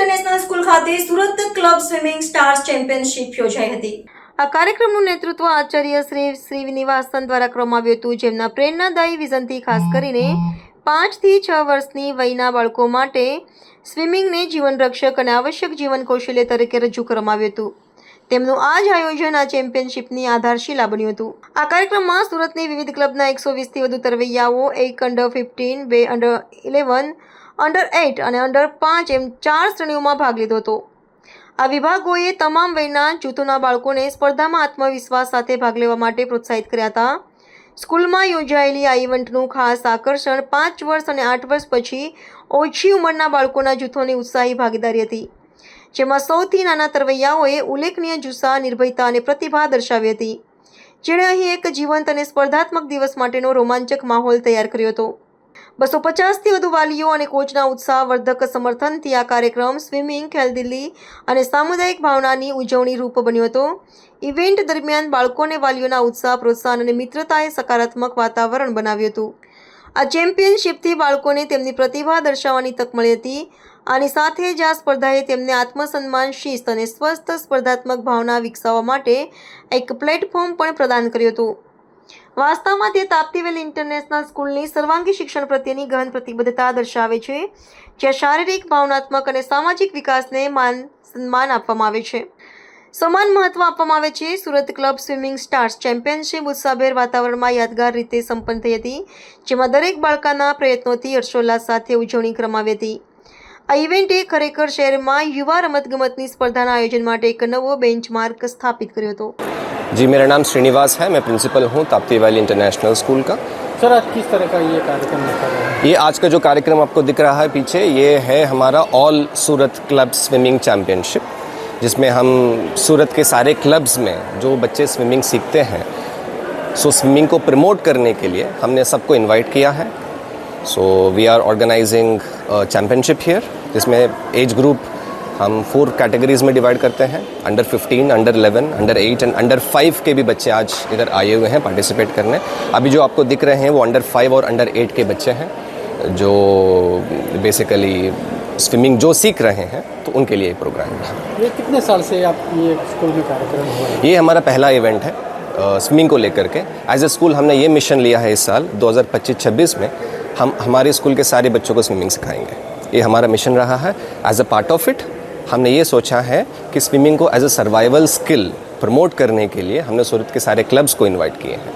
International school ખાતે Surat club swimming stars championship યોજાઈ હતી. આ કાર્યક્રમનું નેતૃત્વ આચાર્ય શ્રી શ્રીનિવાસન દ્વારા કરવામાં આવ્યું હતું, જેમના પ્રેરણાદાયી વિઝનથી ખાસ કરીને પાંચથી છ વર્ષની વયના બાળકો માટે સ્વિમિંગને જીવનરક્ષક અને આવશ્યક જીવન કૌશલ્ય તરીકે રજૂ કરવામાં આવ્યું હતું. તેમનું આ જ આયોજન આ ચેમ્પિયનશિપની આધારશીલા બન્યું હતું. આ કાર્યક્રમમાં સુરતની વિવિધ ક્લબના એકસો વીસથી વધુ તરવૈયાઓ, એક અંડર ફિફ્ટીન બે અંડર ઇલેવન અંડર એઇટ અને અંડર પાંચ એમ ચાર શ્રેણીઓમાં ભાગ લીધો હતો. આ વિભાગોએ તમામ વયના, જૂથોના બાળકોને સ્પર્ધામાં આત્મવિશ્વાસ સાથે ભાગ લેવા માટે પ્રોત્સાહિત કર્યા હતા. સ્કૂલમાં યોજાયેલી આ ઇવેન્ટનું ખાસ આકર્ષણ પાંચ વર્ષ અને આઠ વર્ષ પછી ઓછી ઉંમરના બાળકોના જૂથોની ઉત્સાહી ભાગીદારી હતી. જેમાં સૌથી નાના તરવૈયાઓએ ઉલ્લેખનીય જુસ્સા, નિર્ભયતા અને પ્રતિભા દર્શાવી હતી. જેણે અહીં એક જીવંત અને સ્પર્ધાત્મક દિવસ માટેનો રોમાંચક માહોલ તૈયાર કર્યો હતો. બસો પચાસથી વધુ વાલીઓ અને કોચના ઉત્સાહવર્ધક સમર્થનથી આ કાર્યક્રમ સ્વિમિંગ ખેલદિલી અને સામુદાયિક ભાવનાની ઉજવણી રૂપ બન્યો હતો. ઇવેન્ટ દરમિયાન બાળકો અને વાલીઓના ઉત્સાહ, પ્રોત્સાહન અને મિત્રતાએ સકારાત્મક વાતાવરણ બનાવ્યું હતું. આ ચેમ્પિયનશિપથી બાળકોને તેમની પ્રતિભા દર્શાવવાની તક મળી હતી. આની સાથે જ આ સ્પર્ધાએ તેમને આત્મસન્માન, શિસ્ત અને સ્વસ્થ સ્પર્ધાત્મક ભાવના વિકસાવવા માટે એક પ્લેટફોર્મ પણ પ્રદાન કર્યું હતું. વાસ્તવમાં તે તાપ્તીવેલ ઇન્ટરનેશનલ સ્કૂલની સર્વાંગી શિક્ષણ પ્રત્યેની ગહન પ્રતિબદ્ધતા દર્શાવે છે, જ્યાં શારીરિક, ભાવનાત્મક અને સામાજિક વિકાસને માન, સન્માન આપવામાં આવે છે. સમાન મહત્વ આપવામાં આવે છે, Surat club swimming stars championship ઉત્સાહભેર વાતાવરણમાં યાદગાર રીતે સંપન્ન થઈ હતી, જેમાં દરેક બાળકાના પ્રયત્નોથી હર્ષોલ્લાસ સાથે ઉજવણી કરવામાં આવી હતી. આ ઇવેન્ટે ખરેખર શહેરમાં યુવા રમતગમતની સ્પર્ધાના આયોજન માટે એક નવો બેન્ચમાર્ક સ્થાપિત કર્યો હતો जी मेरा नाम श्रीनिवास है मैं प्रिंसिपल हूँ ताप्ती वैली इंटरनेशनल स्कूल का सर आज किस तरह का ये कार्यक्रम रखा गया है ये आज का जो कार्यक्रम आपको दिख रहा है पीछे ये है हमारा all Surat club swimming championship जिसमें हम सूरत के सारे क्लब्स में जो बच्चे स्विमिंग सीखते हैं सो स्विमिंग को प्रमोट करने के लिए हमने सबको इनवाइट किया है so we are organising championship here जिसमें एज ग्रुप हम फोर कैटेगरीज में डिवाइड करते हैं under 15, under 11, under 8 and under 5 के भी बच्चे आज इधर आए हुए हैं पार्टिसिपेट करने। अभी जो आपको दिख रहे हैं वो अंडर 5 और अंडर 8 के बच्चे हैं जो बेसिकली स्विमिंग जो सीख रहे हैं तो उनके लिए प्रोग्राम है। ये कितने साल से आप ये स्कूल में कार्यक्रम हो है? ये हमारा पहला इवेंट है स्विमिंग को लेकर के। एज ए स्कूल हमने ये मिशन लिया है इस साल 2025-26 में हम हमारे स्कूल के सारे बच्चों को स्विमिंग सिखाएँगे। ये हमारा मिशन रहा है as a part of it हमने ये सोचा है कि स्विमिंग को as a survival skill promote करने के लिए हमने सूरत के सारे क्लब्स को इनवाइट किए हैं